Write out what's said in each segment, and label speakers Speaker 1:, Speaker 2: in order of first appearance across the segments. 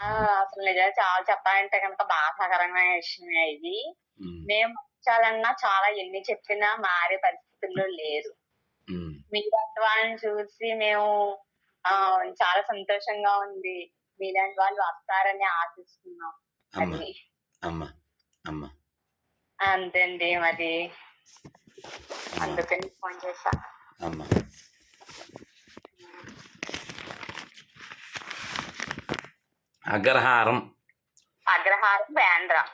Speaker 1: అసలు నిజంగా చాలా చెప్పాలంటే గనుక బాధాకరమైన విషయమే ఇది. మేము మార్చాలన్నా చాలా ఎన్ని చెప్పినా మారే పరిస్థితుల్లో లేరు. మీలాంటి వాళ్ళని చూసి మేము చాలా సంతోషంగా ఉంది. మీలాంటి వాళ్ళు వస్తారని ఆశిస్తున్నాం. అంతే అండి మరి. అందుకని ఫోన్ చేశా.
Speaker 2: అగ్రహారం.
Speaker 1: అగ్రహారం.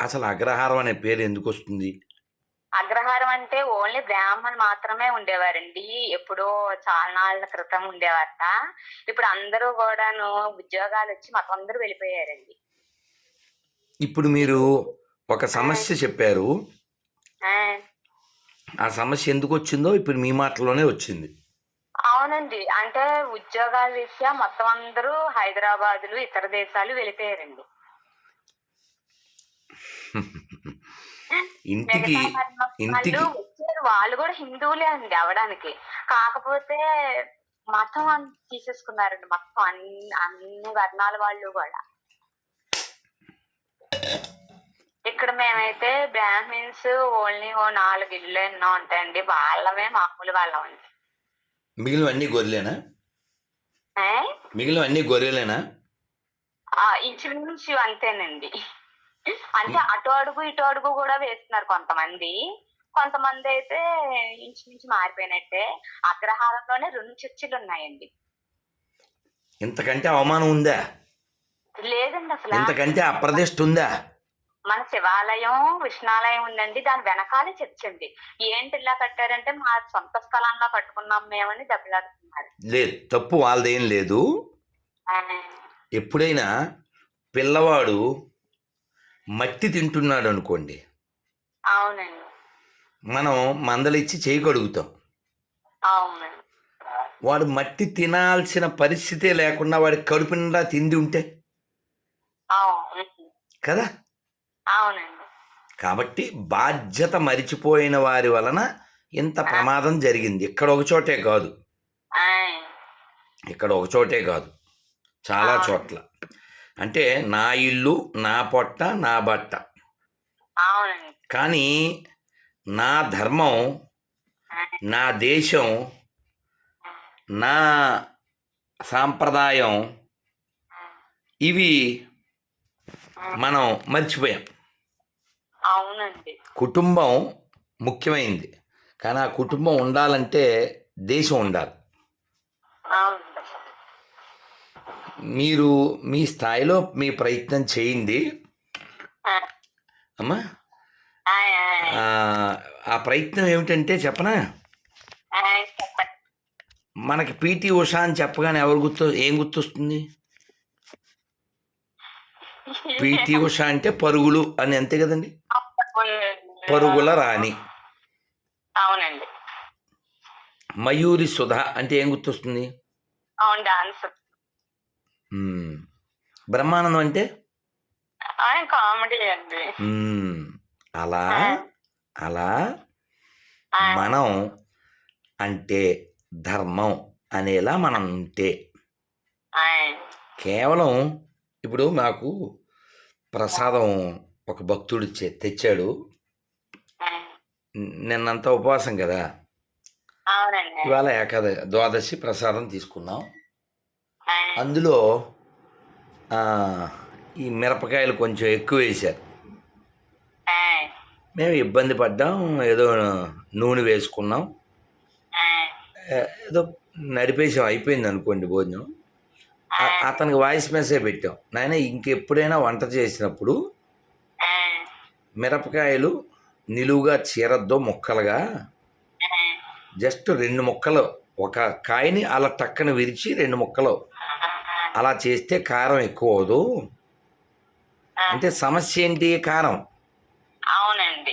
Speaker 2: అసలు అగ్రహారం అనే పేరు ఎందుకొస్తుంది?
Speaker 1: అగ్రహారం అంటే ఓన్లీ బ్రాహ్మణులు మాత్రమే ఉండేవారండి. ఎప్పుడో చాలా నాళ్ళ క్రితం ఉండేవారట. ఇప్పుడు అందరూ కూడాను ఉద్యోగాలొచ్చి మొత్తం అందరూ వెళ్ళిపోయారండి.
Speaker 2: ఇప్పుడు మీరు ఒక! సమస్య చెప్పారు.
Speaker 1: ఆ!
Speaker 2: సమస్య ఎందుకొచ్చిందో ఇప్పుడు మీ మాటల్లోనే వచ్చింది.
Speaker 1: అవునండి. అంటే ఉద్యోగాల రీత్యా మొత్తం అందరూ హైదరాబాదులు, ఇతర దేశాలు వెళ్ళిపోయారండి.
Speaker 2: ఇంటికి
Speaker 1: వాళ్ళు
Speaker 2: ఇంటికి
Speaker 1: వచ్చారు. వాళ్ళు కూడా హిందువులే అండి అవ్వడానికి. కాకపోతే మతం తీసేసుకున్నారండి. మొత్తం అన్ని అన్ని వర్ణాల వాళ్ళు గూడా. ఇక్కడ మేమైతే బ్రాహ్మిన్స్ ఓన్లీ ఓ 4 ఇళ్ళు ఎన్నో ఉంటాయండి. వాళ్ళమే మామూలు వాళ్ళమండి.
Speaker 2: మిగిలినవన్నీ గొర్రెలేనా? మిగిలినవన్నీ గొర్రెలేనా?
Speaker 1: ఇంచుమించు అంతేనండి. అంటే. అటు అడుగు, ఇటు అడుగు గూడా వేస్తున్నారు కొంతమంది. కొంతమందయితే ఇంచుమించు మారిపోయినట్టే. అగ్రహారంలోనే 2 చర్చిలున్నాయండి.
Speaker 2: ఇంతకంటే అవమానం ఉందా?
Speaker 1: లేదండి అసల.
Speaker 2: ఇంతకంటే అప్రదిష్ట ఉందా?
Speaker 1: మన శివాలయం, విష్ణాలయం ఉందండి. దాని వెనకాలే చర్చండి. ఏంటి ఇలా కట్టారంటే మా సొంత స్థలంలో కట్టుకున్నాం మేమని దెబ్బలాడుతున్నారు.
Speaker 2: లేదు. తప్పు వాళ్ళదేం లేదు. ఎప్పుడైనా పిల్లవాడు మట్టి తింటున్నాడనుకోండి.
Speaker 1: అవునండి.
Speaker 2: మనం మందలిచ్చి కడుగుతాం.
Speaker 1: అవునండి.
Speaker 2: వాడు మట్టి తినాల్సిన పరిస్థితే లేకుండా వాడికి కడుపు నిండా తిండి ఉంటే. కదా!
Speaker 1: అవునండి.
Speaker 2: కాబట్టి బాధ్యత మరిచిపోయిన వారి వలన ఇంత! ప్రమాదం జరిగింది. ఇక్కడ ఒక చోటే కాదు. ఇక్కడ ఒక చోటే కాదు. చాలా. చోట్ల. అంటే నా ఇల్లు, నా పొట్ట, నా బట్ట. కానీ నా ధర్మం! నా దేశం! నా సాంప్రదాయం! ఇవి! మనం మర్చిపోయాం.
Speaker 1: అవునండి.
Speaker 2: కుటుంబం ముఖ్యమైంది. కానీ ఆ కుటుంబం ఉండాలంటే దేశం ఉండాలి. మీరు మీ స్థాయిలో మీ ప్రయత్నం చేయండి. అమ్మా! ఆ ప్రయత్నం ఏమిటంటే చెప్పనా? మనకి పీటీ ఉషా అని చెప్పగానే ఎవరు గుర్తు ఏం గుర్తొస్తుంది? పీటీ ఉషా అంటే పరుగులు అని అంతే కదండీ! పరుగుల రాణి.
Speaker 1: అవునండి.
Speaker 2: మయూరి సుధ అంటే ఏం గుర్తొస్తుంది?
Speaker 1: అవును. డాన్స్.
Speaker 2: హ్మ్. బ్రహ్మానందం అంటే?
Speaker 1: కామెడీ అండి.
Speaker 2: అలా! అలా! మనం అంటే ధర్మం అనేలా మనం ఉంటే! కేవలం ఇప్పుడు నాకు ప్రసాదం ఒక భక్తుడు తెచ్చాడు. నిన్నంతా ఉపవాసం కదా! ఇవాళ ఏకాద ద్వాదశి ప్రసాదం తీసుకున్నాం. అందులో ఈ మిరపకాయలు కొంచెం ఎక్కువేశారు.
Speaker 1: ఆయ్!
Speaker 2: మేము ఇబ్బంది పడ్డాం. ఏదో నూనె వేసుకున్నాం. ఏదో నడిపేసాం అయిపోయిందనుకోండి భోజనం. అ
Speaker 1: ఆయ్!
Speaker 2: అతనికి వాయిస్ మెసేజ్ పెట్టాం. నాయనా ఇంకెప్పుడైనా వంట చేసినప్పుడు! మిరపకాయలు నిలువుగా చీరొద్దు ముక్కలుగా. జస్ట్ 2 ముక్కలు ఒక కాయని అలా టక్కన విరిచి 2 ముక్కలు అలా చేస్తే కారం ఎక్కువవ్వదు.
Speaker 1: ఆ!
Speaker 2: అంటే సమస్య ఏంటి? కారం.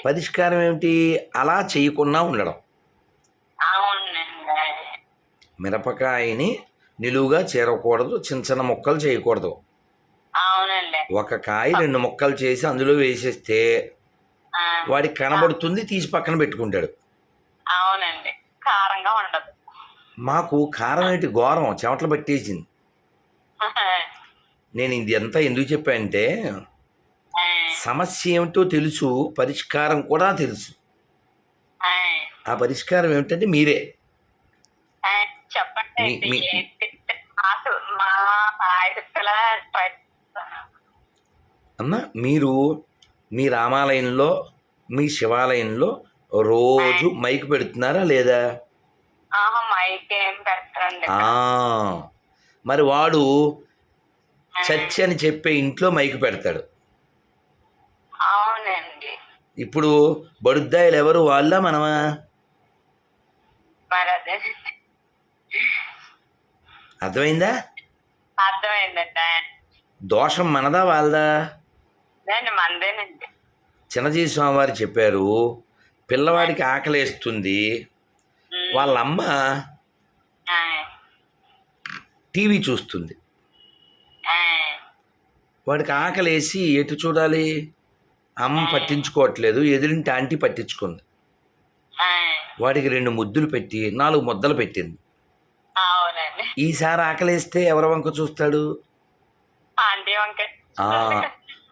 Speaker 2: పరిష్కారం ఏమిటి? అలా చేయకుండా ఉండడం. మిరపకాయని నిలువుగా చీరకూడదు. చిన్న చిన్న ముక్కలు చేయకూడదు. ఒక కాయ 2 ముక్కలు చేసి అందులో వేసేస్తే! వాడికి కనబడుతుంది. తీసి పక్కన పెట్టుకుంటాడు.
Speaker 1: అవునండి. కారంగా ఉండదు.
Speaker 2: మాకు కారం ఏంటి ఘోరం చెమటలు పట్టేసింది. నేను ఇది ఎంత ఎందుకు చెప్పానంటే సమస్య ఏమిటో తెలుసు పరిష్కారం కూడా తెలుసు
Speaker 1: ఆ,
Speaker 2: పరిష్కారం ఏమిటంటే మీరే
Speaker 1: చెప్పండి
Speaker 2: అమ్మ మీరు మీ రామాలయంలో మీ శివాలయంలో రోజు మైక్. పెడుతున్నారా లేదా? మరి వాడు చర్చ్ అని చెప్పే ఇంట్లో మైక్ పెడతాడు. ఇప్పుడు బడుద్దాయిలు ఎవరు వాళ్ళ మనమా? అర్థమైందా? దోషం మనదా వాళ్ళదా? చిన్నజీ స్వామి వారు చెప్పారు పిల్లవాడికి ఆకలేస్తుంది
Speaker 1: ఉమ్,
Speaker 2: వాళ్ళ అమ్మ
Speaker 1: ఆ,
Speaker 2: టీవీ చూస్తుంది. వాడికి ఆకలేసి ఎటు చూడాలి? అమ్మ పట్టించుకోవట్లేదు ఎదురింటి ఆంటీ పట్టించుకుంది. వాడికి రెండు ముద్దులు పెట్టి నాలుగు ముద్దలు పెట్టింది. ఈసారి ఆకలేస్తే ఎవరి వంక చూస్తాడు?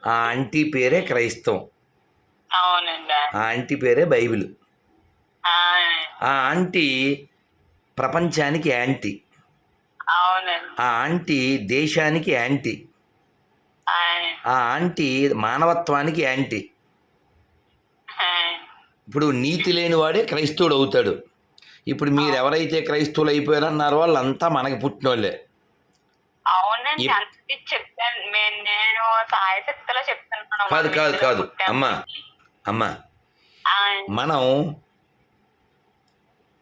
Speaker 2: ఆ ఆంటీ పేరే క్రైస్తవం. ఆ ఆంటీ పేరే బైబిల్.
Speaker 1: ఆ,
Speaker 2: ఆంటీ ప్రపంచానికి యాంటీ. ఆ ఆంటీ దేశానికి యాంటీ.
Speaker 1: ఆ,
Speaker 2: ఆంటీ మానవత్వానికి యాంటీ. ఇప్పుడు నీతి లేని వాడే క్రైస్తవుడు అవుతాడు. ఇప్పుడు మీరు ఎవరైతే క్రైస్తవులు అయిపోయారన్నారో వాళ్ళంతా మనకి పుట్టిన వాళ్ళే
Speaker 1: అవునండి
Speaker 2: ఎప్-
Speaker 1: అందుకే చెప్పాను నేను నేను సాయశక్తిలో చెప్తున్నాను
Speaker 2: కాదు కాదు కాదు. అమ్మా అమ్మా. మనం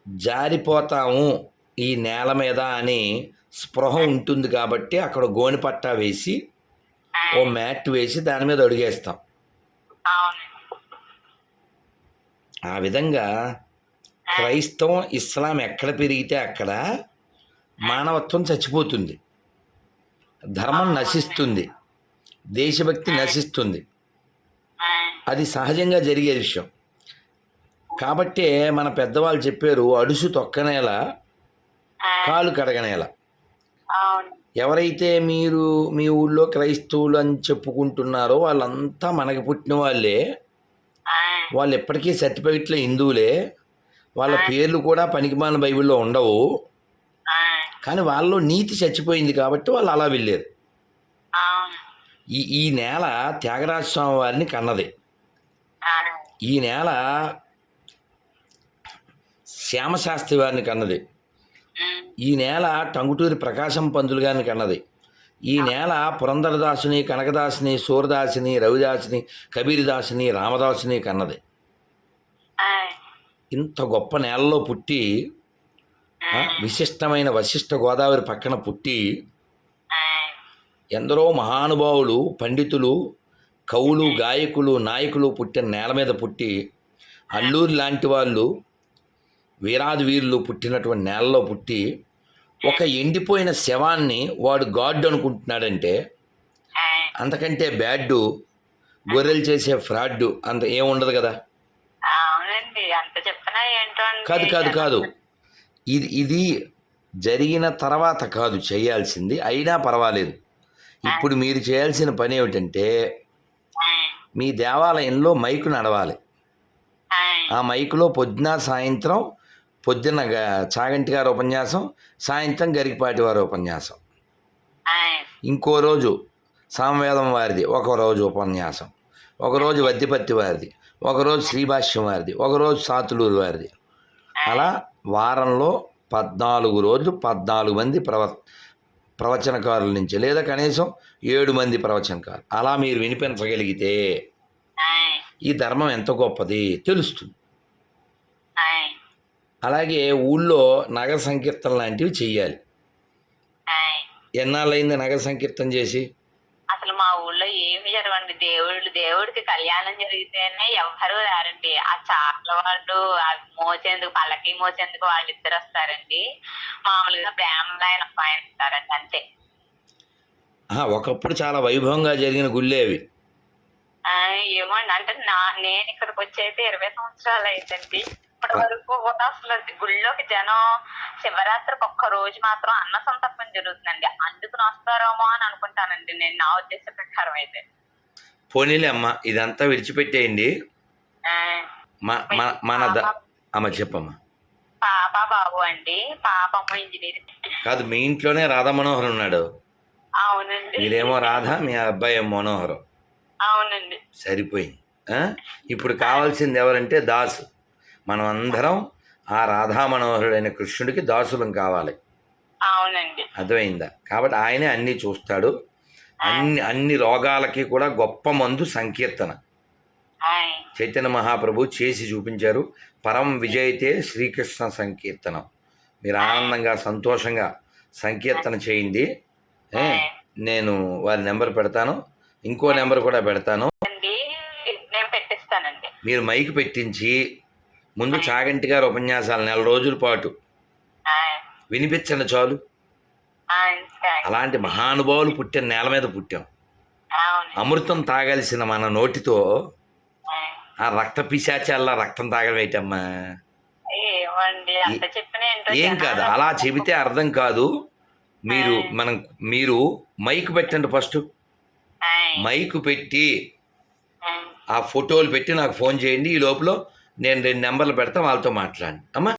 Speaker 2: జారిపోతాము ఈ నేల మీద అని స్పృహ ఉంటుంది కాబట్టి అక్కడ గోని పట్టా వేసి ఓ మ్యాట్ వేసి దాని మీద అడుగేస్తాం. ఆ విధంగా క్రైస్తవం ఇస్లాం ఎక్కడ పెరిగితే అక్కడ మానవత్వం చచ్చిపోతుంది. ధర్మం నశిస్తుంది. దేశభక్తి నశిస్తుంది. అది సహజంగా జరిగే విషయం. కాబట్టే మన పెద్దవాళ్ళు చెప్పారు అడుసు తొక్కనేల కాలు కడగనేల. ఎవరైతే మీరు మీ ఊళ్ళో క్రైస్తవులు అని చెప్పుకుంటున్నారో వాళ్ళంతా మనకి పుట్టిన వాళ్ళే. వాళ్ళు ఎప్పటికీ సర్టిఫికెట్లో హిందువులే. వాళ్ళ పేర్లు కూడా పనికిమాల బైబిల్లో ఉండవు. కానీ వాళ్ళలో నీతి చచ్చిపోయింది కాబట్టి వాళ్ళు అలా వెళ్ళారు. ఈ ఈ నేల త్యాగరాజ స్వామి వారిని కన్నది. ఈ నేల శ్యామశాస్త్రి వారిని కన్నది. ఈ నేల టంగుటూరి ప్రకాశం పంతులు గారిని కన్నది. ఈ నేల పురంధరదాసుని కనకదాసుని సూరదాసుని రవిదాసుని కబీరదాసుని రామదాసుని కన్నది. ఇంత గొప్ప నేలలో పుట్టి విశిష్టమైన వశిష్ఠ గోదావరి పక్కన పుట్టి ఎందరో మహానుభావులు పండితులు కవులు గాయకులు నాయకులు పుట్టిన నేల మీద పుట్టి అల్లూరి లాంటి వాళ్ళు వీరాది వీరులు పుట్టినటువంటి నేలలో పుట్టి ఒక ఎండిపోయిన శవాన్ని వాడు గాడ్ అనుకుంటున్నాడంటే అంతకంటే బ్యాడ్ గొర్రెలు చేసే ఫ్రాడ్ అంత ఏముండదు కదా. కాదు కాదు కాదు ఇది ఇది జరిగిన తర్వాత కాదు చేయాల్సింది. అయినా పర్వాలేదు. ఇప్పుడు మీరు చేయాల్సిన పని ఏమిటంటే మీ దేవాలయంలో మైకు నడవాలి.
Speaker 1: ఆ,
Speaker 2: మైకులో పొద్దున సాయంత్రం పొద్దున చాగంటి గారి ఉపన్యాసం సాయంత్రం గరికపాటి వారి ఉపన్యాసం. ఇంకో రోజు సామవేదం వారిది ఒక రోజు ఉపన్యాసం. ఒకరోజు వద్దిపత్తి వారిది ఒకరోజు శ్రీభాష్యం వారిది ఒకరోజు సాతులూరు వారిది. అలా వారంలో పద్నాలుగు రోజులు పద్నాలుగు మంది ప్రవ ప్రవచనకారుల నుంచి లేదా కనీసం ఏడు మంది ప్రవచనకారు అలా మీరు వినిపించగలిగితే ఈ ధర్మం ఎంత గొప్పది తెలుస్తుంది. అలాగే ఊళ్ళో నగర సంకీర్తన లాంటివి చెయ్యాలి. ఎన్నాళ్ళైంది నగర సంకీర్తన చేసి?
Speaker 1: అసలు మా ఊళ్ళో ఏమి జరగండి దేవుళ్ళు దేవుడికి కళ్యాణం జరిగితేనే ఎవ్వరు రారండి. ఆ చాట్ల వాళ్ళు మోసేందుకు పల్లకి మోసేందుకు వాళ్ళు ఇద్దరు వస్తారండి. మామూలుగా బ్రాహ్మణులు ఆయన వస్తారండి అంతే.
Speaker 2: ఒకప్పుడు చాలా వైభవంగా జరిగిన గుళ్ళే అవి.
Speaker 1: ఆ, ఏమో అండి అంటే నా నేను ఇక్కడికి వచ్చి అయితే ఇరవై సంవత్సరాలు అయిందండి. ఇప్పటి వరకు కూడా అసలు గుళ్ళోకి జనం శివరాత్రికి ఒక్క రోజు మాత్రం అన్న సంతర్పణ జరుగుతుందండి. అందుకుని వస్తారేమో అని అనుకుంటానండి నేను నా ఉద్దేశ ప్రకారం అయితే.
Speaker 2: పోనీలే అమ్మ ఇదంతా విడిచిపెట్టేయండి. మన అమ్మ చెప్పమ్మా.
Speaker 1: పాప బాబు అండి పాపమ్మ ఇంజనీర్.
Speaker 2: కాదు మీ ఇంట్లోనే రాధా మనోహర్ ఉన్నాడు.
Speaker 1: అవునండి.
Speaker 2: మీరేమో రాధ మీ అబ్బాయి మనోహరం.
Speaker 1: అవునండి.
Speaker 2: సరిపోయింది? ఇప్పుడు కావాల్సింది ఎవరంటే దాసు. మనం అందరం ఆ రాధా మనోహరుడైన కృష్ణుడికి దాసులం కావాలి.
Speaker 1: అవునండి.
Speaker 2: అర్థమైందా? కాబట్టి ఆయనే అన్నీ చూస్తాడు. అన్ని అన్ని రోగాలకి కూడా గొప్ప మందు సంకీర్తన. చైతన్య మహాప్రభు చేసి చూపించారు. పరం విజయితే శ్రీకృష్ణ సంకీర్తనం. మీరు ఆనందంగా సంతోషంగా సంకీర్తన చేయండి. నేను వారి నెంబర్ పెడతాను. ఇంకో నెంబర్ కూడా పెడతాను. మీరు మైక్ పెట్టించి ముందు చాగంటి గారి ఉపన్యాసాలు నెల రోజుల పాటు. వినిపించండి చాలు. అలాంటి మహానుభావులు పుట్టిన నేల మీద పుట్టాం. అమృతం తాగాల్సిన మన నోటితో. ఆ రక్త పిశాచాల్లో రక్తం తాగడమేటమ్మా
Speaker 1: ఏంటో
Speaker 2: ఏం కాదు అలా చెబితే అర్థం కాదు. మీరు మనం మీరు మైక్ పెట్టండి ఫస్ట్. మైక్ పెట్టి. ఆ ఫోటోలు పెట్టి నాకు ఫోన్ చేయండి ఈ లోపల నేను రెండు నెంబర్లు పెడతా వాళ్ళతో మాట్లాడండి. అమ్మా.